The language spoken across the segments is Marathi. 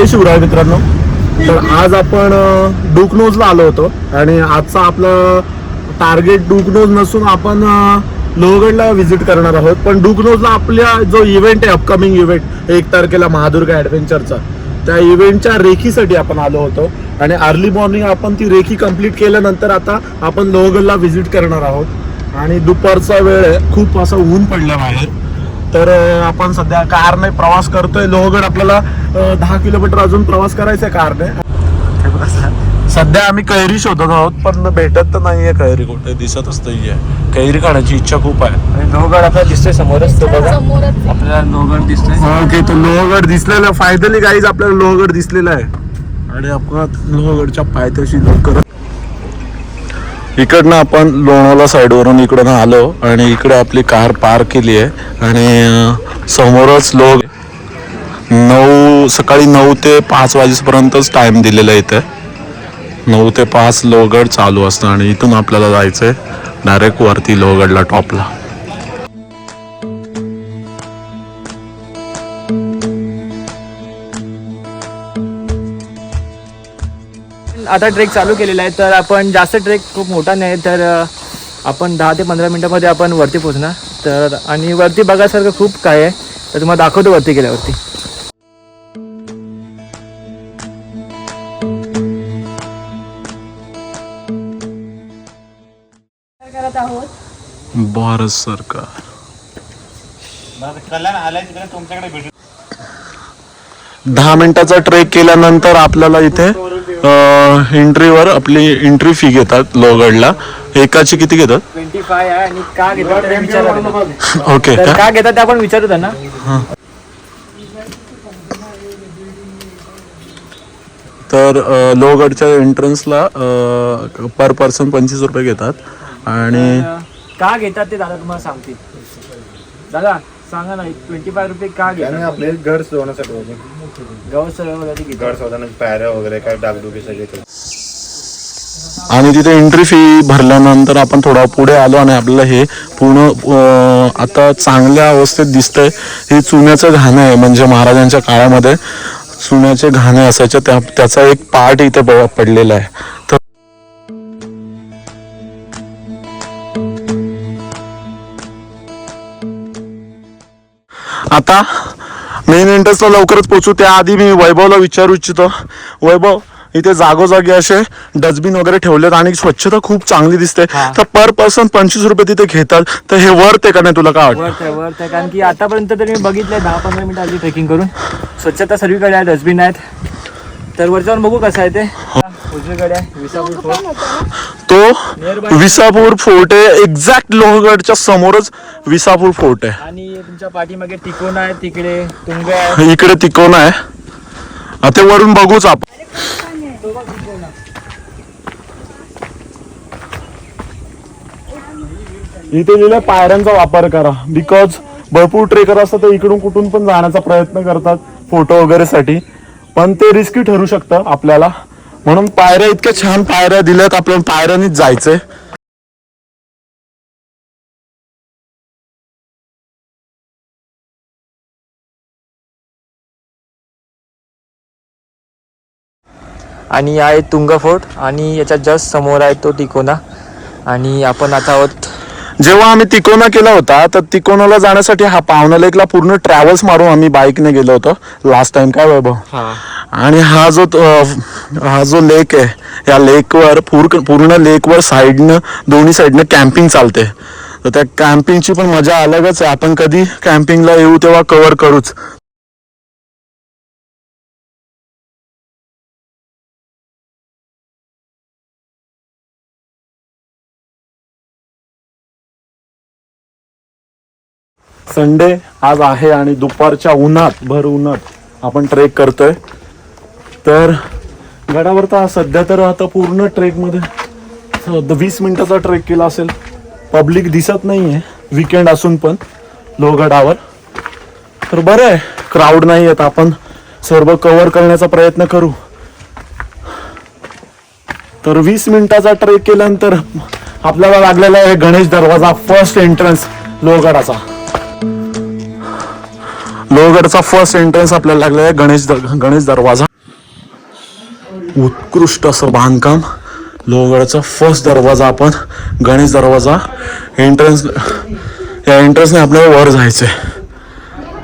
जय शिवराय मित्रांनो. तर आज आपण डुकनोजला आलो होतो आणि आजचा आपलं टार्गेट डुकनोज नसून आपण लोहगडला व्हिजिट करणार आहोत. पण डुकनोजला आपल्या जो इव्हेंट आहे अपकमिंग इव्हेंट एक तारखेला महादुर्गा ॲडव्हेंचरचा त्या इव्हेंटच्या रेखीसाठी आपण आलो होतो. आणि अर्ली मॉर्निंग आपण ती रेखी कंप्लीट केल्यानंतर आता आपण लोहगडला व्हिजिट करणार आहोत. आणि दुपारचा वेळ आहे खूप असं ऊन पडलं बाहेर तर आपण सध्या कारने प्रवास करतोय. लोहगड आपल्याला दहा किलोमीटर अजून प्रवास करायचा आहे कारने. सध्या आम्ही कैरी शोधत आहोत पण भेटत तर नाहीये कैरी कुठे दिसतच नाहीये. कैरी खाण्याची इच्छा खूप आहे. आणि लोहगड आता दिसतोय समोरच तो बघा. आपल्याला लोहगड दिसतोय. ओके तो लोहगड दिसलेला. फायनली गाईज आपल्याला लोहगड दिसलेला आहे. आणि आपण लोहगडच्या पायथ्याशी लवकर इकडनं आपण लोणावळा साईडवरून इकडून आलो आणि इकडे आपली कार पार्क केली आहे. आणि समोरच लोक नऊ सकाळी नऊ ते पाच वाजेपर्यंतच टाइम दिलेला आहे इथे. नऊ ते पाच लोहगड चालू असतं आणि इथून आपल्याला जायचं आहे डायरेक्ट वरती लोहगडला टॉपला आता ट्रेक चालू केलेला आहे तर आपण जास्त ट्रेक खूप मोठा नाही तर आपण दहा ते पंधरा मिनिटामध्ये आपण वरती पोहोचणार. तर आणि वरती बघायसारखं खूप काय आहे तर तुम्हाला दाखवतो वरती गेल्यावरती. काय करत आहोत भारत सरकार. दहा मिनिटाचा ट्रेक केल्यानंतर आपल्याला इथे एंट्रीवर आपली एंट्री फी घेतात लोहगडला एकाची किती घेतात? ट्वेंटी फाय आहे आणि का घेतात ते विचारा ओके तर का? का घेतात ते आपण विचारू त्यांना. तर अ, लोहगडच्या एंट्रन्सला पर पर्सन पंचवीस रुपये घेतात. आणि का घेतात ते दादा तुम्हाला सांगतील. दादा सांगा ना ट्वेंटी फाय रुपये का आणि घेतात आपले घर सोडण्यासाठी होते. गवत सरोवरासाठी घेतात घर सोडताना पायऱ्या वगैरे काय डागडुगी सगळे ते. आणि तिथे एंट्री फी भरल्यानंतर आपण थोडा पुढे आलो आणि आपल्याला हे पूर्ण अं, आता चांगल्या अवस्थेत दिसतंय. हे चुन्याचं घाणं आहे म्हणजे महाराजांच्या काळामध्ये चुन्याचे घाणे असायचे त्या त्याचा एक पार्ट इथे ब- पडलेला आहे. आता मेन एंट्रन्सला लवकरच पोहोचू. त्याआधी मी वैभवला विचारू इच्छितो. वैभव इथे जागोजागी असे डस्टबिन वगैरे ठेवलेत आणि स्वच्छता खूप चांगली दिसते. तर पर पर्सन पंचवीस रुपये तिथे घेतात. तर हे वर्थ आहे का नाही तुला काय वाटतं? वर्थ आहे कारण की आतापर्यंत तरी मी बघितलंय दहा पंधरा मिनिटं आधी ट्रेकिंग करून. स्वच्छता सर्वीकडे आहे डस्टबिन आहेत. तर वरच्यावर बघू कसं आहे ते. उजवीकडे विसापूर फोर्ट. तो विसापूर फोर्ट आहे. एक्झॅक्ट लोहगडच्या समोरच विसापूर फोर्ट आहे. आणि तुमच्या पाठीमागे तिकोना आहे तिकडे तुंग आहे. इकडे तिकोना आहे. आता वरून बघूच आपण इथे लिहिलं पायऱ्यांचा वापर करा. बिकॉज भरपूर ट्रेकर असतात ते इकडून कुठून पण जाण्याचा प्रयत्न करतात फोटो वगैरे साठी पण ते रिस्की ठरू शकतं आपल्याला. म्हणून पायऱ्या इतक्या छान पायऱ्या दिल्यात आपल्याला पायऱ्यानीच जायचंय. आणि आहे तुंग फोर्ट आणि याच्या जस्ट समोर आहे तो तिकोना. आणि आपण आता आहोत जेव्हा आम्ही तिकोना केला होता तर तिकोनाला जाण्यासाठी हा पावना लेकला पूर्ण ट्रॅव्हल्स मारून आम्ही बाईकने गेलो होतो. लास्ट टाइम काय वैभव? आणि हा जो हा जो लेक आहे या लेकवर पूर्ण पूर्ण लेकवर साईडनं दोन्ही साईडनं कॅम्पिंग चालते. तर त्या कॅम्पिंगची पण मजा अलगच आहे. आपण कधी कॅम्पिंगला येऊ तेव्हा कव्हर करूच. संडे आज आहे आणि दुपारच्या उन्हात भर उन्हात आपण ट्रेक करतोय. तर गडावर तर सध्या तर आता पूर्ण ट्रेकमध्ये वीस मिनटाचा ट्रेक केला असेल. पब्लिक दिसत नाही आहे विकेंड असून पण लोहगडावर. तर बरं आहे. क्राऊड नाही आहेत आपण सर्व कव्हर करण्याचा प्रयत्न करू. तर वीस मिनिटाचा ट्रेक केल्यानंतर आपल्याला लागलेला आहे गणेश दरवाजा फर्स्ट एंट्रन्स लोहगडाचा. लोहगडचा फर्स्ट एंट्रन्स आपल्याला लागलेला आहे गणेश दर- गणेश दरवाजा. उत्कृष्ट असं बांधकाम. लोहगडचा फर्स्ट दरवाजा आपण गणेश दरवाजा. एंट्रन्स या एंट्रन्सने आपल्याला वर जायचंय.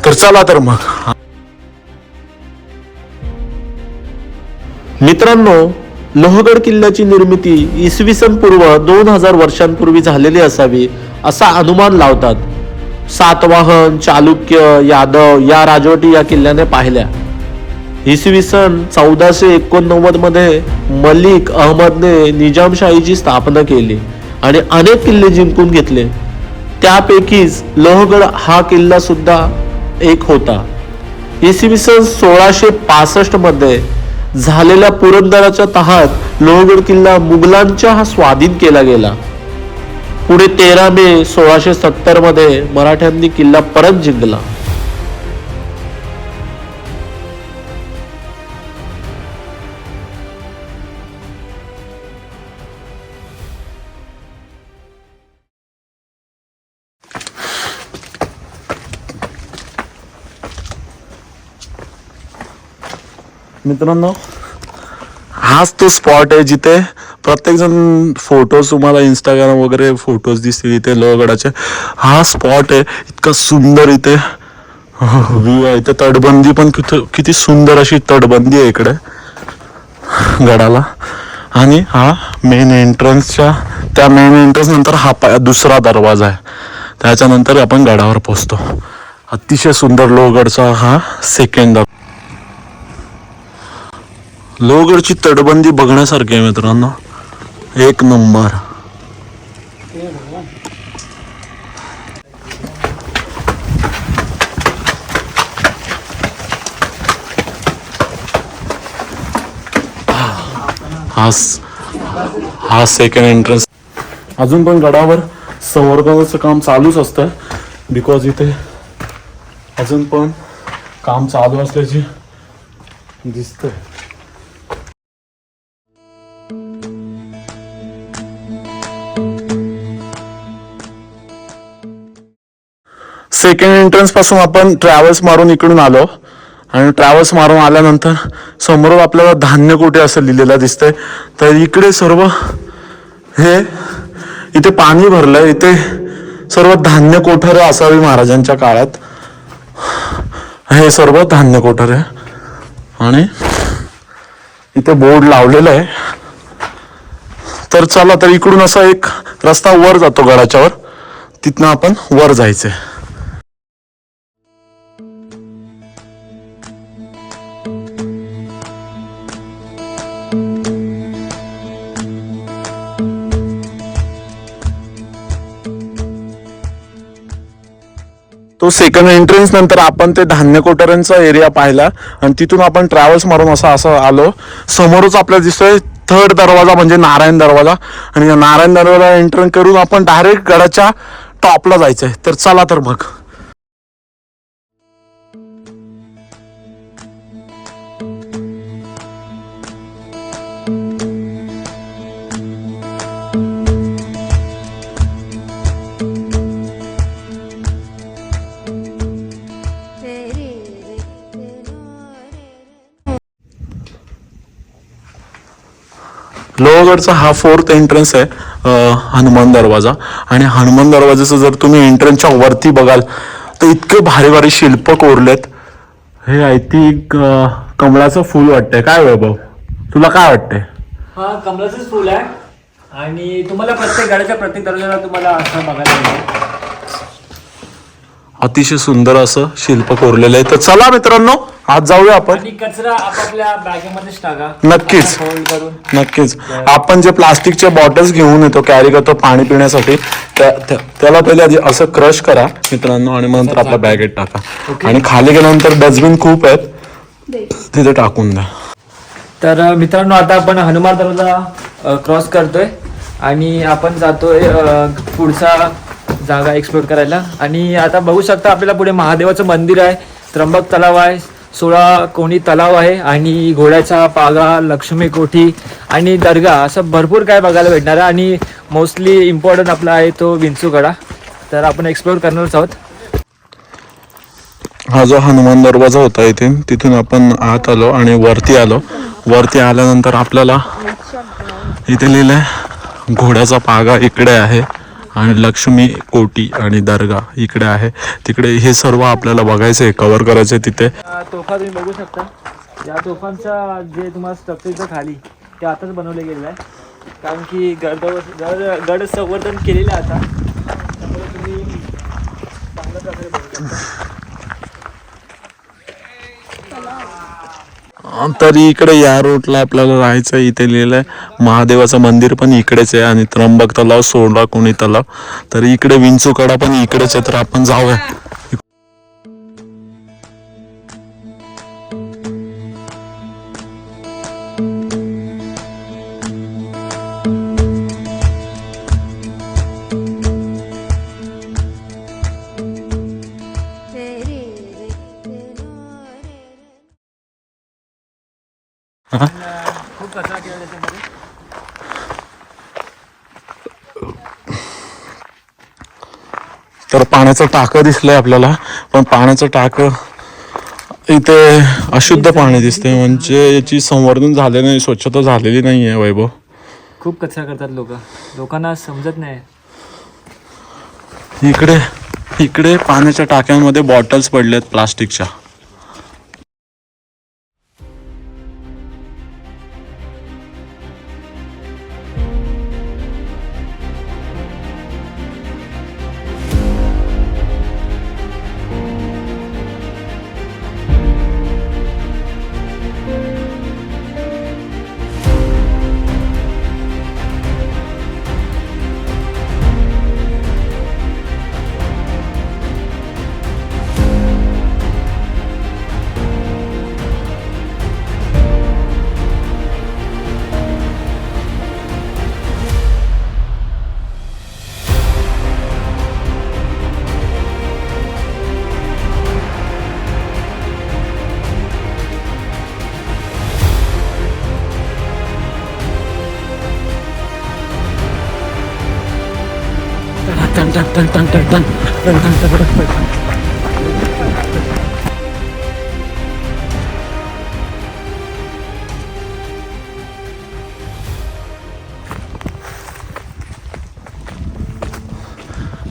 तर चला तर मग. मित्रांनो लोहगड किल्ल्याची निर्मिती इसवी सन पूर्व दोन हजार वर्षांपूर्वी झालेली असावी असा अनुमान लावतात. सातवाहन चालुक्य यादव या राजवटी या किल्ल्याने पाहिल्या. इसवी सन चौदाशे एकोणनव्वदमध्ये मलिक अहमदने निजामशाहीची स्थापना केली आणि अनेक किल्ले जिंकून घेतले. त्यापैकीच लोहगड हा किल्ला सुद्धा एक होता. इसवी सन सोळाशे पासष्टमध्ये झालेल्या पुरंदराच्या तहात लोहगड किल्ला मुघलांच्या स्वाधीन केला गेला. पुढे तेरा मे सोळाशे सत्तरमध्ये मराठ्यांनी किल्ला परत जिंकला. मित्रांनो हाच तो स्पॉट आहे जिथे प्रत्येकजण फोटोज तुम्हाला इंस्टाग्राम वगैरे फोटोज दिसतील इथे लोहगडाचे. हा स्पॉट आहे इतका सुंदर इथे. व्ह्यू आहे. इथे तटबंदी पण किती किती सुंदर अशी तटबंदी आहे इकडे. गडाला. आणि हा मेन एंट्रन्सच्या त्या मेन एंट्रन्स नंतर हा पाय दुसरा दरवाजा आहे. त्याच्यानंतर आपण गडावर पोचतो अतिशय सुंदर लोहगडचा हा सेकंड लोहगडची तटबंदी बघण्यासारखी आहे मित्रांनो. एक नंबर. हा हा सेकंड एंट्रन्स अजून पण गडावर संवर्धनाचं काम चालूच असतं. बिकॉज इथे अजून पण काम चालू असल्याची दिसतंय. सेकंड एंट्रन्सपासून आपण ट्रॅव्हल्स मारून इकडून आलो. आणि ट्रॅव्हल्स मारून आल्यानंतर समोर आपल्याला धान्य कुठे असं लिहिलेलं दिसतंय. तर इकडे सर्व हे इथे पाणी भरलंय. इथे सर्व धान्य कोठारे असावी महाराजांच्या काळात. हे सर्व धान्य कोठारे. आणि इथे बोर्ड लावलेला आहे. तर चला तर इकडून असा एक रस्ता वर जातो गडाच्यावर. तिथनं आपण वर जायचंय. तो सेकंड एंट्रन्स नंतर आपण ते धान्य कोठाऱ्यांचा एरिया पाहिला आणि तिथून आपण ट्रॅव्हल्स मारून असं असं आलो. समोरच आपल्याला दिसतोय थर्ड दरवाजा म्हणजे नारायण दरवाजा. आणि या नारायण दरवाजा एंटर करून आपण डायरेक्ट गडाच्या टॉपला जायचंय. तर चला तर मग. लोहगडचा हा फोर्थ एंट्रन्स आहे हनुमान दरवाजा. आणि हनुमान दरवाजाचं जर तुम्ही एंट्रन्सच्या वरती बघाल तर इतके भारी भारी शिल्प कोरलेत. हे आय थिंक कमळाचं फूल वाटतंय. काय वैभव? तुला काय वाटतंय? हा कमलाचंच फुल आहे. आणि तुम्हाला प्रत्येक गाड्याच्या प्रत्येक दरवाजाला तुम्हाला असं बघायला मिळेल. अतिशय सुंदर असं शिल्प कोरलेलं आहे. तर चला मित्रांनो आज जाऊया आपण. आणि कचरा आपापल्या बॅगेमध्येच टाका. नक्कीच. करून. नक्कीच. आपण जे प्लास्टिकचे बॉटल्स घेऊन येतो कॅरी करतो पाणी पिण्यासाठी त्या- त्या- त्याला पहिले आधी असं क्रश करा मित्रांनो आणि मग नंतर आपल्या बॅगेत टाका. आणि खाली गेल्यानंतर डस्टबिन खूप आहेत. तिथे टाकून द्या. तर अ, मित्रांनो आता आपण हनुमान दरवाजा क्रॉस करतोय. आणि आपण जातोय अ, पुढचा जागा एक्सप्लोर करायला. आणि आता बघू शकता आपल्याला पुढे महादेवाचं मंदिर आहे त्र्यंबक तलाव आहे सोळा कोणी तलाव आहे आणि घोड्याचा पागा लक्ष्मी कोठी आणि दर्गा असं भरपूर काय बघायला भेटणार आहे. आणि मोस्टली इम्पॉर्टंट आपला आहे तो विंचूगडा. तर आपण एक्सप्लोर करणारच आहोत. हा जो हनुमान दरवाजा होता इथे तिथून आपण आत आलो आणि वरती आलो. वरती आल्यानंतर आपल्याला इथे लिहिलंय घोड्याचा पागा इकडे आहे. आणि लक्ष्मी कोटी आणि दर्गा इकडे आहे. तिकडे हे सर्व आपल्याला बघायचं आहे कव्हर करायचं आहे तिथे. तोफा तुम्ही बघू शकता. या तोफांचा जे तुम्हाला स्ट्रक्चरच्या खाली ते आताच बनवले गेलेलं आहे. कारण की गड गड गड संवर्धन केलेलं आहे आता. त्यामुळे तुम्ही चांगल्या प्रकारे बघू शकता. तरी इकडे या रोडला आपल्याला राहायचं आहे. इथे लिहिलंय महादेवाचं मंदिर पण इकडेच आहे आणि त्र्यंबक तलाव सोडा कोणी तलाव तर इकडे विंचूकडा पण इकडेच आहे तर आपण जाऊया खूप कचरा केला त्याच्यामध्ये तर पाण्याचं टाकं दिसलंय आपल्याला पण पाण्याचं टाकं इथे अशुद्ध पाणी दिसते म्हणजे याची संवर्धन झाले नाही स्वच्छता झालेली नाही आहे वैभव. खूप कचरा करतात लोक. लोकांना समजत नाही. इकडे इकडे पाण्याच्या टाक्यांमध्ये बॉटल्स पडल्यात प्लास्टिकच्या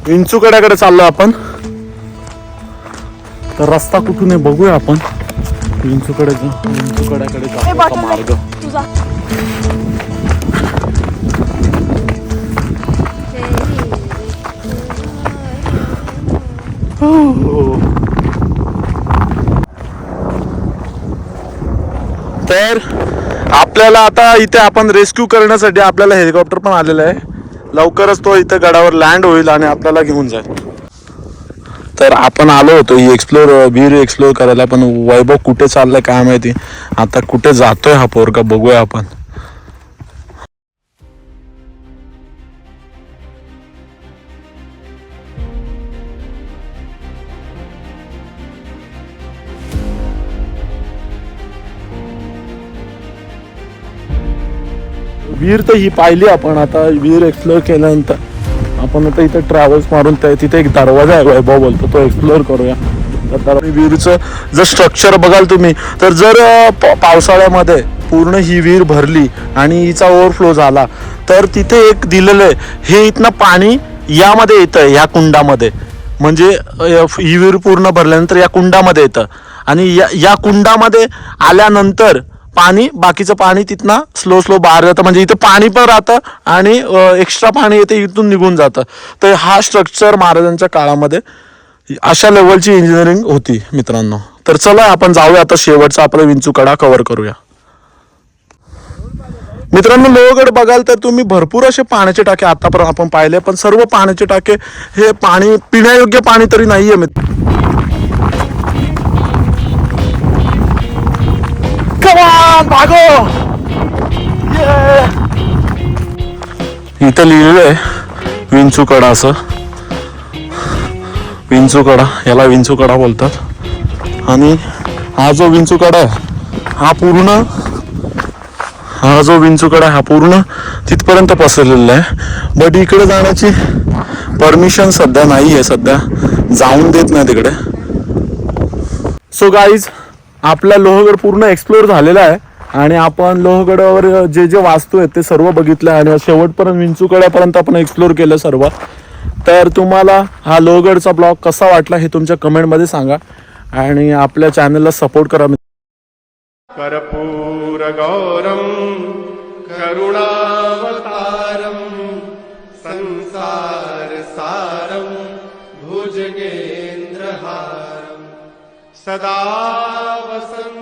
विंचूकड्याकडे चाललो आपण. तर रस्ता कुठून आहे बघूया आपण. विंचूकडे जा- विंचूकड्याकडे जाण्याचा मार्ग. तर आपल्याला आता इथे आपण रेस्क्यू करण्यासाठी आपल्याला हेलिकॉप्टर पण आलेलं आहे. लवकरच तो इथे गडावर लँड होईल आणि आपल्याला घेऊन जाईल. तर आपण आलो होतो ही एक्सप्लोर बीर एक्सप्लोर करायला पण वैभव कुठे चाललाय काय माहिती? आता कुठे जातोय हा पोरगा बघूया आपण. विहीर तर ही पाहिली आपण. आता विहीर एक्सप्लोर केल्यानंतर आपण आता इथे ट्रॅव्हल्स मारून त्या तिथे एक दरवाजा आहे वैभव बोलतो तो एक्सप्लोर करूया. तर विहीरचं जर स्ट्रक्चर बघाल तुम्ही तर जर प- पावसाळ्यामध्ये पूर्ण ही विहीर भरली आणि हिचा ओव्हरफ्लो झाला तर तिथे एक दिलेलं आहे हे इथनं पाणी यामध्ये येतं ह्या कुंडामध्ये. म्हणजे ही विहीर पूर्ण भरल्यानंतर या कुंडामध्ये येतं. आणि या या कुंडामध्ये आल्यानंतर पाणी बाकीचं पाणी तिथनं स्लो स्लो बाहेर जातं. म्हणजे इथं पाणी पण राहतं आणि एक्स्ट्रा पाणी येते इथून निघून जातं. तर हा स्ट्रक्चर महाराजांच्या काळामध्ये अशा लेवलची इंजिनिअरिंग होती मित्रांनो. तर चला आपण जाऊया. आता शेवटचा आपला विंचूकडा कव्हर करूया. मित्रांनो लोहगड बघाल तर तुम्ही भरपूर असे पाण्याचे टाके आतापर्यंत आपण पाहिले पण सर्व पाण्याचे टाके हे पाणी पिण्यायोग्य पाणी तरी नाहीये मित्र Come भागो इथं लिहिलेलं आहे विंचूकडा असं विंचूकडा याला विंचूकडा बोलतात आणि हा जो विंचूकडा आहे हा पूर्ण हा जो विंचूकडा आहे हा पूर्ण तिथपर्यंत पसरलेला आहे बट इकडे जाण्याची परमिशन सध्या नाही आहे सध्या जाऊन देत नाही तिकडे सो गाईज आपला लोहगड पूर्ण एक्सप्लोअर झालेला आहे. आणि आपण लोहगडावर जे जे वास्तू आहेत ते सर्व बघितलं आणि शेवटपर्यंत विंचूकड्यापर्यंत आपण एक्सप्लोर केलं सर्व. तर तुम्हाला हा लोहगडचा ब्लॉग कसा वाटला हे तुमच्या कमेंटमध्ये सांगा. आणि आपल्या चॅनलला सपोर्ट करा कर्पूरगौरम् करुणावतारम् संसारसारम् भुजगेन्द्रहारम् सदा वसन्